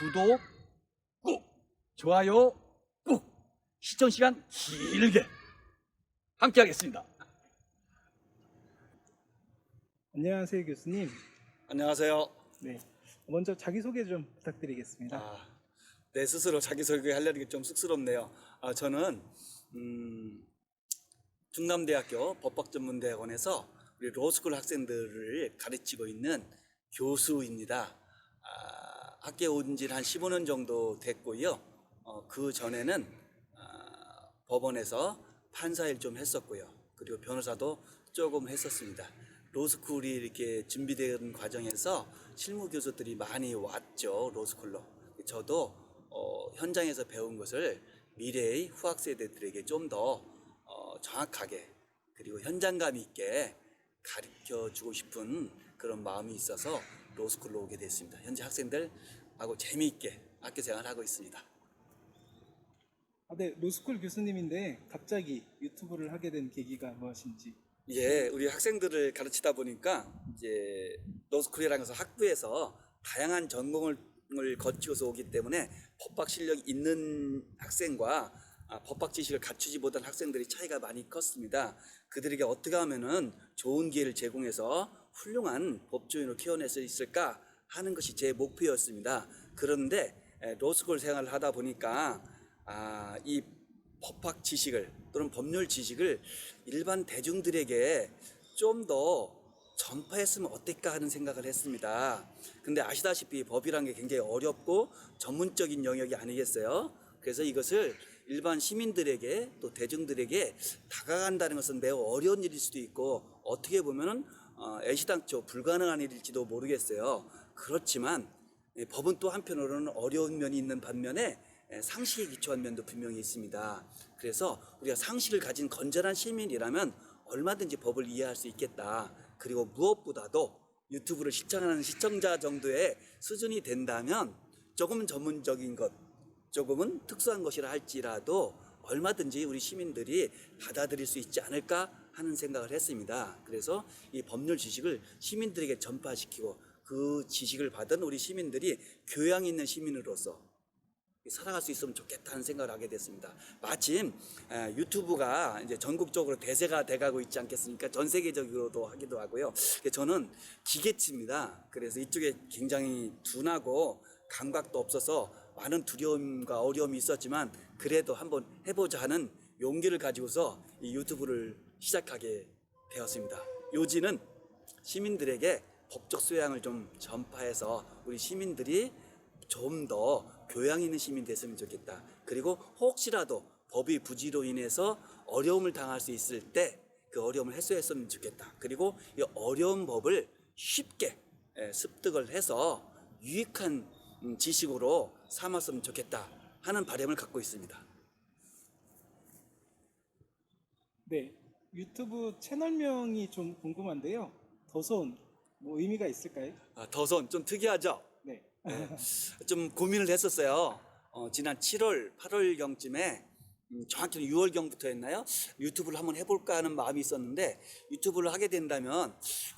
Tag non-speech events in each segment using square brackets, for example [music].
구독 꾹, 좋아요 꾹, 시청 시간 길게 함께 하겠습니다. 안녕하세요 교수님. 안녕하세요. 네. 먼저 자기소개 좀 부탁드리겠습니다. 아, 내 스스로 자기소개 하려는 게 좀 쑥스럽네요. 아, 저는 음, 충남대학교 법학전문대학원에서 우리 로스쿨 학생들을 가르치고 있는 교수입니다. 아, 학교에 온 지 한 15년 정도 됐고요. 어, 그 전에는 아, 법원에서 판사 일 좀 했었고요. 그리고 변호사도 조금 했었습니다. 로스쿨이 이렇게 준비되는 과정에서 실무 교수들이 많이 왔죠. 로스쿨로. 저도 어, 현장에서 배운 것을 미래의 후학 세대들에게 좀더 어, 정확하게 그리고 현장감 있게 가르쳐 주고 싶은 그런 마음이 있어서 로스쿨로 오게 됐습니다. 현재 학생들하고 재미있게 학교 생활하고 있습니다. 아, 네, 로스쿨 교수님인데 갑자기 유튜브를 하게 된 계기가 무엇인지. 예, 우리 학생들을 가르치다 보니까 이제 로스쿨이라는 것은 학부에서 다양한 전공을 을 거치고서 오기 때문에 법학 실력이 있는 학생과 아, 법학 지식을 갖추지 못한 학생들이 차이가 많이 컸습니다. 그들에게 어떻게 하면은 좋은 기회를 제공해서 훌륭한 법조인으로 키워낼 수 있을까 하는 것이 제 목표였습니다. 그런데 에, 로스쿨 생활을 하다 보니까 아, 이 법학 지식을 또는 법률 지식을 일반 대중들에게 좀 더 전파했으면 어떨까 하는 생각을 했습니다. 근데 아시다시피 법이란 게 굉장히 어렵고 전문적인 영역이 아니겠어요? 그래서 이것을 일반 시민들에게 또 대중들에게 다가간다는 것은 매우 어려운 일일 수도 있고 어떻게 보면은 어, 애시당초 불가능한 일일지도 모르겠어요. 그렇지만 예, 법은 또 한편으로는 어려운 면이 있는 반면에 예, 상식에 기초한 면도 분명히 있습니다. 그래서 우리가 상식을 가진 건전한 시민이라면 얼마든지 법을 이해할 수 있겠다. 그리고 무엇보다도 유튜브를 시청하는 시청자 정도의 수준이 된다면 조금 전문적인 것, 조금은 특수한 것이라 할지라도 얼마든지 우리 시민들이 받아들일 수 있지 않을까 하는 생각을 했습니다. 그래서 이 법률 지식을 시민들에게 전파시키고 그 지식을 받은 우리 시민들이 교양 있는 시민으로서 살아갈 수 있으면 좋겠다는 생각을 하게 됐습니다. 마침 에, 유튜브가 이제 전국적으로 대세가 돼가고 있지 않겠습니까? 전 세계적으로도 하기도 하고요. 저는 기계치입니다. 그래서 이쪽에 굉장히 둔하고 감각도 없어서 많은 두려움과 어려움이 있었지만 그래도 한번 해보자 하는 용기를 가지고서 이 유튜브를 시작하게 되었습니다. 요지는 시민들에게 법적 소양을 좀 전파해서 우리 시민들이 좀 더 교양 있는 시민 됐으면 좋겠다. 그리고 혹시라도 법의 부지로 인해서 어려움을 당할 수 있을 때 그 어려움을 해소했으면 좋겠다. 그리고 이 어려운 법을 쉽게 예, 습득을 해서 유익한 음, 지식으로 삼았으면 좋겠다 하는 바람을 갖고 있습니다. 네, 유튜브 채널명이 좀 궁금한데요. 더손 뭐 의미가 있을까요? 아, 더선 좀 특이하죠? 네. 좀 고민을 했었어요. 어, 지난 7월, 8월 경쯤에 음, 정확히는 6월 경부터 했나요? 유튜브를 한번 해볼까 하는 마음이 있었는데 유튜브를 하게 된다면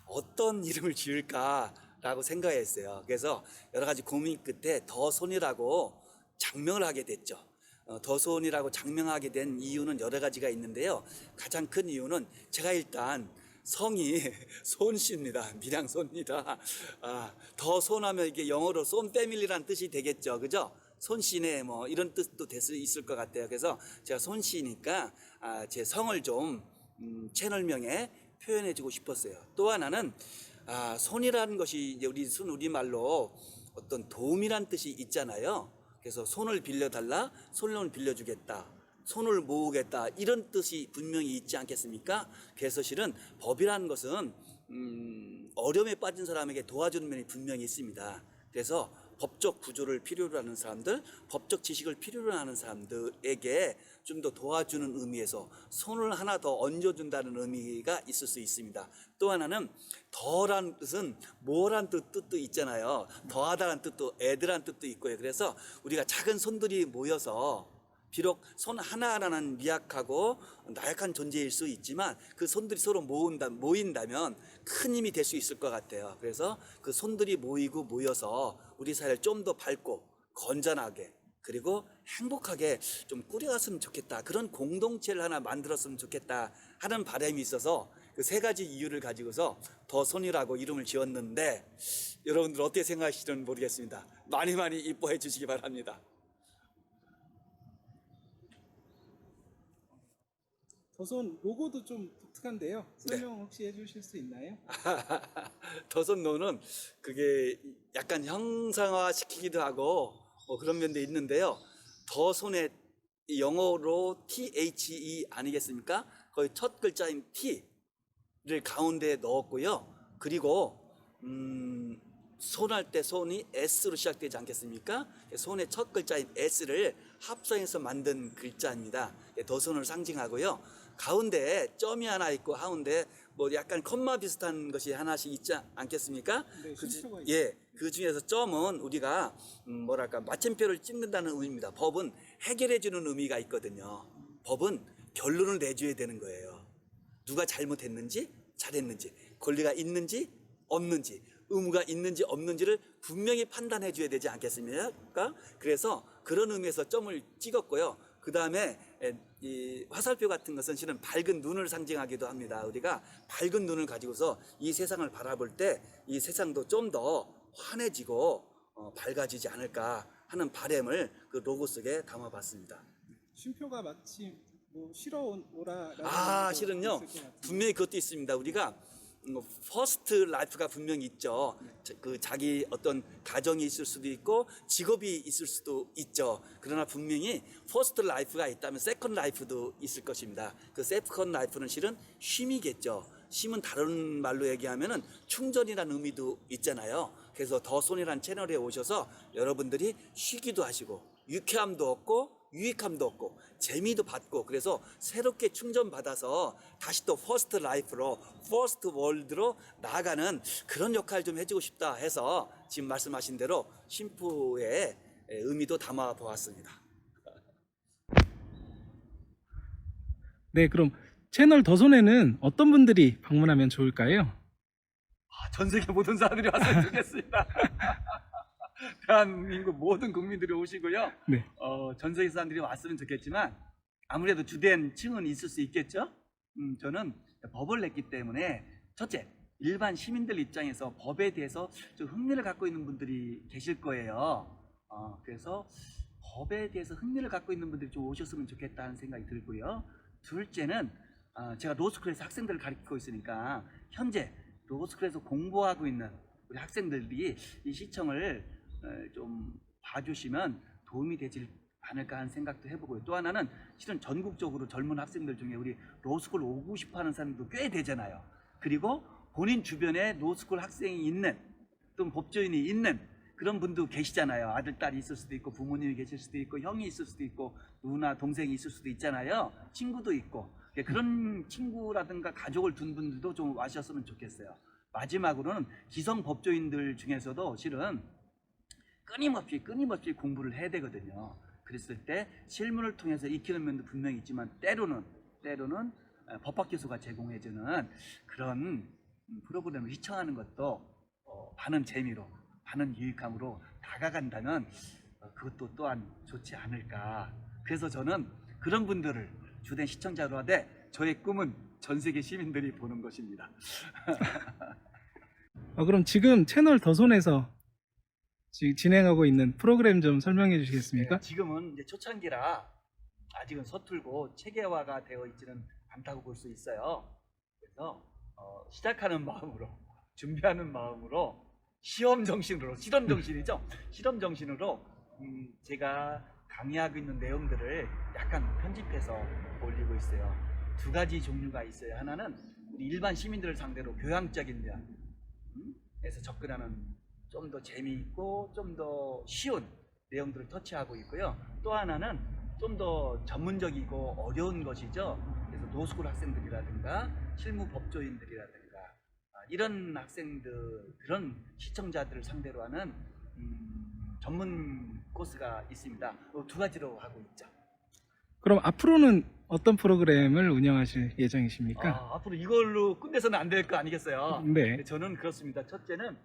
어떤 이름을 지을까라고 생각했어요. 그래서 여러 가지 고민 끝에 더 손이라고 장명을 하게 됐죠. 어, 더손이라고 장명하게 된 이유는 여러 가지가 있는데요. 가장 큰 이유는 제가 일단 성이 [laughs] 손씨입니다. 밀양손입니다. 아, 더 손하면 이게 영어로 손 패밀리란 뜻이 되겠죠. 그죠? 손씨네 뭐 이런 뜻도 될 수 있을 것 같아요. 그래서 제가 손씨니까 아, 제 성을 좀 음, 채널명에 표현해주고 싶었어요. 또 하나는 아, 손이라는 것이 이제 우리 순 우리말로 어떤 도움이란 뜻이 있잖아요. 그래서 손을 빌려달라, 손을 빌려주겠다. 손을 모으겠다 이런 뜻이 분명히 있지 않겠습니까? 그래서 실은 법이라는 것은 음, 어려움에 빠진 사람에게 도와주는 면이 분명히 있습니다. 그래서 법적 구조를 필요로 하는 사람들, 법적 지식을 필요로 하는 사람들에게 좀 더 도와주는 의미에서 손을 하나 더 얹어준다는 의미가 있을 수 있습니다. 또 하나는 더란 뜻은 뭐란 뜻, 뜻도 있잖아요. 더하다는 뜻도 애들한 뜻도 있고요. 그래서 우리가 작은 손들이 모여서 비록 손 하나하나는 미약하고 나약한 존재일 수 있지만 그 손들이 서로 모은다, 모인다면 큰 힘이 될 수 있을 것 같아요. 그래서 그 손들이 모이고 모여서 우리 사회를 좀 더 밝고 건전하게 그리고 행복하게 좀 꾸려갔으면 좋겠다. 그런 공동체를 하나 만들었으면 좋겠다 하는 바람이 있어서 그 세 가지 이유를 가지고서 더 손이라고 이름을 지었는데 여러분들 어떻게 생각하시는지 모르겠습니다. 많이 많이 이뻐해 주시기 바랍니다. 더손 로고도 좀 독특한데요. 네. 설명 혹시 해주실 수 있나요? [laughs] 더선노는 그게 약간 형상화 시키기도 하고 뭐 그런 면도 있는데요. 더손의 영어로 THE 아니겠습니까? 거의 첫 글자인 T를 가운데에 넣었고요. 그리고 음, 손할 때 손이 S로 시작되지 않겠습니까? 손의 첫 글자인 S를 합성해서 만든 글자입니다. 예, 더손을 상징하고요. 가운데에 점이 하나 있고 가운데 뭐 약간 컴마 비슷한 것이 하나씩 있지 않겠습니까? 네, 그 주-. 예, 그 중에서 점은 우리가 음, 뭐랄까 마침표를 찍는다는 의미입니다. 법은 해결해 주는 의미가 있거든요. 법은 결론을 내줘야 되는 거예요. 누가 잘못했는지 잘했는지 권리가 있는지 없는지 의무가 있는지 없는지를 분명히 판단해 줘야 되지 않겠습니까? 그래서 그런 의미에서 점을 찍었고요. 그 다음에 이 화살표 같은 것은 실은 밝은 눈을 상징하기도 합니다. 우리가 밝은 눈을 가지고서 이 세상을 바라볼 때 이 세상도 좀 더 환해지고 어, 밝아지지 않을까 하는 바램을 그 로고 속에 담아봤습니다. 쉼표가 마치 뭐 쉬러 오라라는 아, 실은요. 분명히 그것도 있습니다. 우리가 퍼스트 라이프가 분명히 있죠. 자- 그 자기 어떤 가정이 있을 수도 있고 직업이 있을 수도 있죠. 그러나 분명히 퍼스트 라이프가 있다면 세컨 라이프도 있을 것입니다. 그 세컨 라이프는 실은 쉼이겠죠. 쉼은 다른 말로 얘기하면은 충전이라는 의미도 있잖아요. 그래서 더 손이란 채널에 오셔서 여러분들이 쉬기도 하시고 유쾌함도 얻고 유익함도 얻고 재미도 받고 그래서 새롭게 충전받아서 다시 또 퍼스트 라이프로 퍼스트 월드로 나아가는 그런 역할 좀 해주고 싶다 해서 지금 말씀하신 대로 심포의 의미도 담아 보았습니다. [laughs] 네, 그럼 채널 더손에는 어떤 분들이 방문하면 좋을까요? 아, 전 세계 모든 사람들이 왔으면 좋겠습니다. [laughs] 대한민국 모든 국민들이 오시고요. 네. 어, 전 세계 사람들이 왔으면 좋겠지만 아무래도 주된 층은 있을 수 있겠죠. 음, 저는 법을 냈기 때문에 첫째 일반 시민들 입장에서 법에 대해서 좀 흥미를 갖고 있는 분들이 계실 거예요. 어, 그래서 법에 대해서 흥미를 갖고 있는 분들이 좀 오셨으면 좋겠다는 생각이 들고요. 둘째는 아, 제가 로스쿨에서 학생들을 가르치고 있으니까 현재 로스쿨에서 공부하고 있는 우리 학생들이 이 시청을 어, 좀 봐주시면 도움이 되질 않을까 하는 생각도 해보고요. 또 하나는 실은 전국적으로 젊은 학생들 중에 우리 로스쿨 오고 싶어 하는 사람도 꽤 되잖아요. 그리고 본인 주변에 로스쿨 학생이 있는 또는 법조인이 있는 그런 분도 계시잖아요. 아들, 딸이 있을 수도 있고 부모님이 계실 수도 있고 형이 있을 수도 있고 누나, 동생이 있을 수도 있잖아요. 친구도 있고 예, 그런 친구라든가 가족을 둔 분들도 좀 와셨으면 좋겠어요. 마지막으로는 기성 법조인들 중에서도 실은 끊임없이 끊임없이 공부를 해야 되거든요. 그랬을 때 실무를 통해서 익히는 면도 분명히 있지만 때로는 때로는 어, 법학교수가 제공해주는 그런 음, 프로그램을 시청하는 것도 어, 많은 재미로 많은 유익함으로 다가간다면 어, 그것도 또한 좋지 않을까. 그래서 저는 그런 분들을 주된 시청자로 하되 저의 꿈은 전 세계 시민들이 보는 것입니다. 어, [laughs] 그럼 지금 채널 더손에서 지금 진행하고 있는 프로그램 좀 설명해 주시겠습니까? 네, 지금은 이제 초창기라 아직은 서툴고 체계화가 되어 있지는 않다고 볼 수 있어요. 그래서 어, 시작하는 마음으로 [laughs] 준비하는 마음으로 시험 정신으로 실험 정신이죠. 실험 정신으로 음, 제가 강의하고 있는 내용들을 약간 편집해서 올리고 있어요. 두 가지 종류가 있어요. 하나는 우리 일반 시민들을 상대로 교양적인 면, 음? 에서 접근하는 좀 더 재미있고 좀 더 쉬운 내용들을 터치하고 있고요. 또 하나는 좀 더 전문적이고 어려운 것이죠. 그래서 노스쿨 학생들이라든가 실무 법조인들이라든가 아, 이런 학생들 그런 시청자들을 상대로 하는 음, 전문 코스가 있습니다. 어, 두 가지로 하고 있죠. 그럼 앞으로는 어떤 프로그램을 운영하실 예정이십니까? 아, 앞으로 이걸로 끝내서는 안 될 거 아니겠어요? 네. 저는 그렇습니다. 첫째는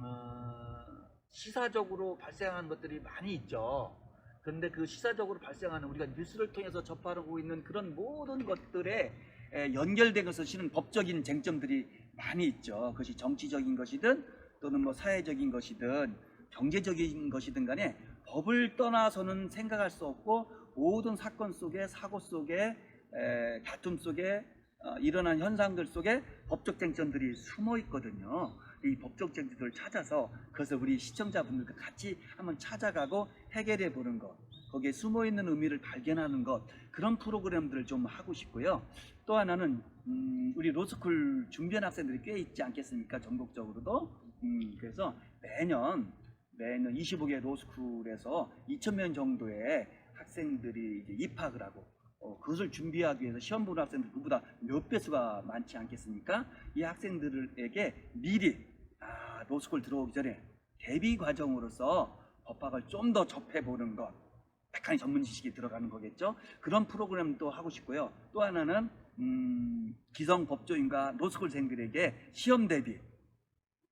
어, 시사적으로 발생하는 것들이 많이 있죠. 그런데 그 시사적으로 발생하는 우리가 뉴스를 통해서 접하고 있는 그런 모든 것들에 에, 연결된 것을 실은 법적인 쟁점들이 많이 있죠. 그것이 정치적인 것이든 또는 뭐 사회적인 것이든 경제적인 것이든 간에 법을 떠나서는 생각할 수 없고 모든 사건 속에 사고 속에 에, 다툼 속에 어, 일어난 현상들 속에 법적 쟁점들이 숨어 있거든요. 이 법적 쟁점들을 찾아서 그것을 우리 시청자분들과 같이 한번 찾아가고 해결해 보는 것, 거기에 숨어 있는 의미를 발견하는 것 그런 프로그램들을 좀 하고 싶고요. 또 하나는 음, 우리 로스쿨 준비한 학생들이 꽤 있지 않겠습니까? 전국적으로도. 음, 그래서 매년 매년 25개 로스쿨에서 2,000명 정도의 학생들이 이제 입학을 하고 어, 그것을 준비하기 위해서 시험 보는 학생들 그보다 몇 배수가 많지 않겠습니까? 이 학생들에게 미리 아, 로스쿨 들어오기 전에 대비 과정으로서 법학을 좀 더 접해보는 것 약간의 전문 지식이 들어가는 거겠죠. 그런 프로그램도 하고 싶고요. 또 하나는 음, 기성 법조인과 로스쿨생들에게 시험 대비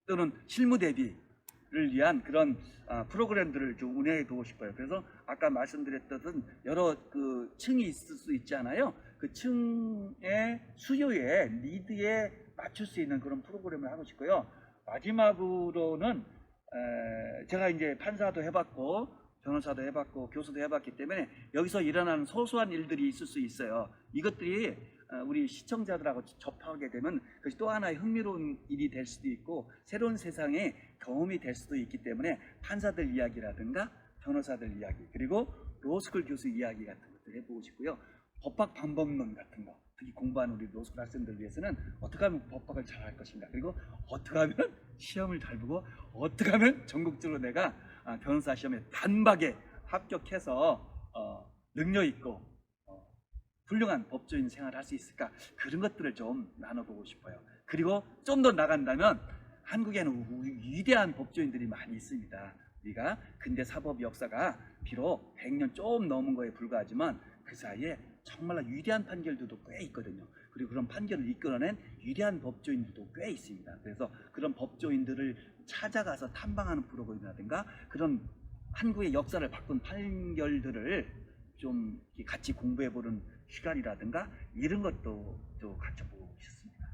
또는 실무 대비를 위한 그런 아, 프로그램들을 좀 운영해 두고 싶어요. 그래서 아까 말씀드렸던 여러 그 층이 있을 수 있잖아요. 그 층의 수요에 리드에 맞출 수 있는 그런 프로그램을 하고 싶고요. 마지막으로는 에, 제가 이제 판사도 해봤고 변호사도 해봤고 교수도 해봤기 때문에 여기서 일어나는 소소한 일들이 있을 수 있어요. 이것들이 어, 우리 시청자들하고 접하게 되면 그것이 또 하나의 흥미로운 일이 될 수도 있고 새로운 세상의 경험이 될 수도 있기 때문에 판사들 이야기라든가 변호사들 이야기 그리고 로스쿨 교수 이야기 같은 것들 해보고 싶고요. 법학 방법론 같은 거 특히 공부하는 우리 로스쿨 학생들 위해서는 어떻게 하면 법학을 잘 할 것인가 그리고 어떻게 하면 [laughs] 시험을 잘 보고 어떻게 하면 전국적으로 내가 아, 변호사 시험에 단박에 합격해서 어, 능력 있고 어, 훌륭한 법조인 생활을 할 수 있을까 그런 것들을 좀 나눠보고 싶어요. 그리고 좀 더 나간다면 한국에는 우- 위대한 법조인들이 많이 있습니다. 우리가 근대 사법 역사가 비록 100년 좀 넘은 거에 불과하지만 그 사이에 정말로 위대한 판결들도 꽤 있거든요. 그리고 그런 판결을 이끌어낸 위대한 법조인들도 꽤 있습니다. 그래서 그런 법조인들을 찾아가서 탐방하는 프로그램이라든가 그런 한국의 역사를 바꾼 판결들을 좀 같이 공부해보는 시간이라든가 이런 것도 또 갖춰보고 싶습니다.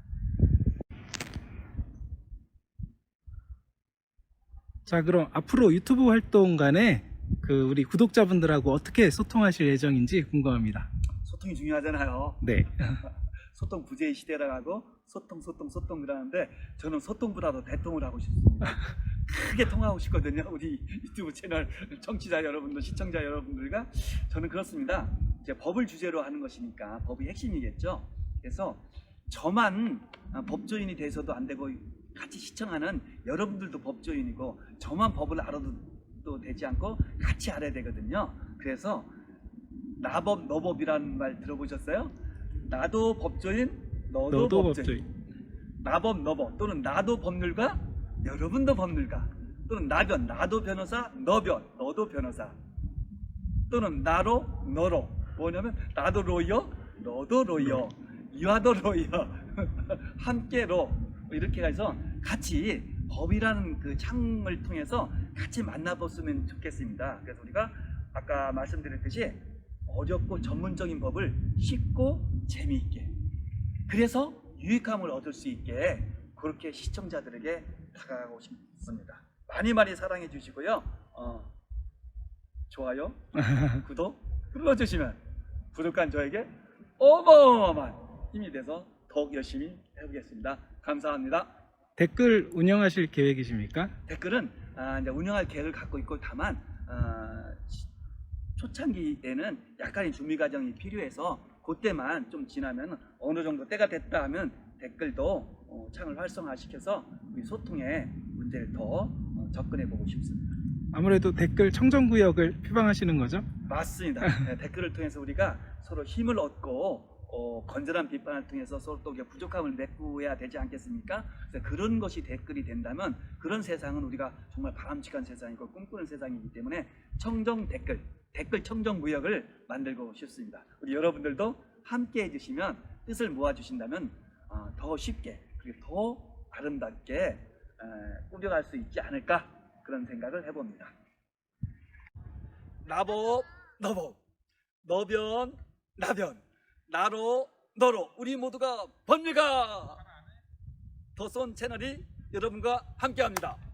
자, 그럼 앞으로 유튜브 활동 간에 그 우리 구독자분들하고 어떻게 소통하실 예정인지 궁금합니다. 소통이 중요하잖아요. 네. [laughs] 소통 부재의 시대라 하고 소통 소통 소통 그러는데 저는 소통보다도 대통을 하고 싶습니다. 크게 통하고 싶거든요. 우리 유튜브 채널 청취자 여러분들, 시청자 여러분들과 저는 그렇습니다. 이제 법을 주제로 하는 것이니까 법이 핵심이겠죠. 그래서 저만 아, 법조인이 돼서도 안 되고 같이 시청하는 여러분들도 법조인이고 저만 법을 알아도 또 되지 않고 같이 알아야 되거든요. 그래서 나법 너법이라는 말 들어보셨어요? 나도 법조인, 너도, 너도 법조인. 법조인. 나법 너법 또는 나도 법률가, 여러분도 법률가 또는 나변, 나도 변호사, 너변, 너도 변호사 또는 나로, 너로 뭐냐면 나도 로이어, 너도 로이어, 유아도 로이어 [laughs] 함께로 이렇게 해서 같이 법이라는 그 창을 통해서 같이 만나봤으면 좋겠습니다. 그래서 우리가 아까 말씀드렸듯이 어렵고 전문적인 법을 쉽고 재미있게 그래서 유익함을 얻을 수 있게 그렇게 시청자들에게 다가가고 싶습니다. 많이 많이 사랑해 주시고요. 어, 좋아요, [laughs] 구독 눌러주시면 부족한 저에게 어마어마한 힘이 돼서 더욱 열심히 해보겠습니다. 감사합니다. 댓글 운영하실 계획이십니까? 댓글은 아, 이제 운영할 계획을 갖고 있고 다만 아, 시- 초창기에는 약간의 준비 과정이 필요해서 그때만 좀 지나면 어느 정도 때가 됐다 하면 댓글도 어, 창을 활성화시켜서 우리 소통에 문제를 더 어, 접근해 보고 싶습니다. 아무래도 댓글 청정 구역을 표방하시는 거죠? 맞습니다. [laughs] 네, 댓글을 통해서 우리가 서로 힘을 얻고 어, 건전한 비판을 통해서 서로 또 부족함을 메꾸어야 되지 않겠습니까? 그래서 그런 것이 댓글이 된다면 그런 세상은 우리가 정말 바람직한 세상이고 꿈꾸는 세상이기 때문에 청정 댓글, 댓글 청정 구역을 만들고 싶습니다. 우리 여러분들도 함께 해주시면 뜻을 모아주신다면 어, 더 쉽게 그리고 더 아름답게 꾸려갈 수 있지 않을까 그런 생각을 해봅니다. 나보 너보 너변 나변 나로 너로 우리 모두가 번뇌가 더손 채널이 여러분과 함께합니다.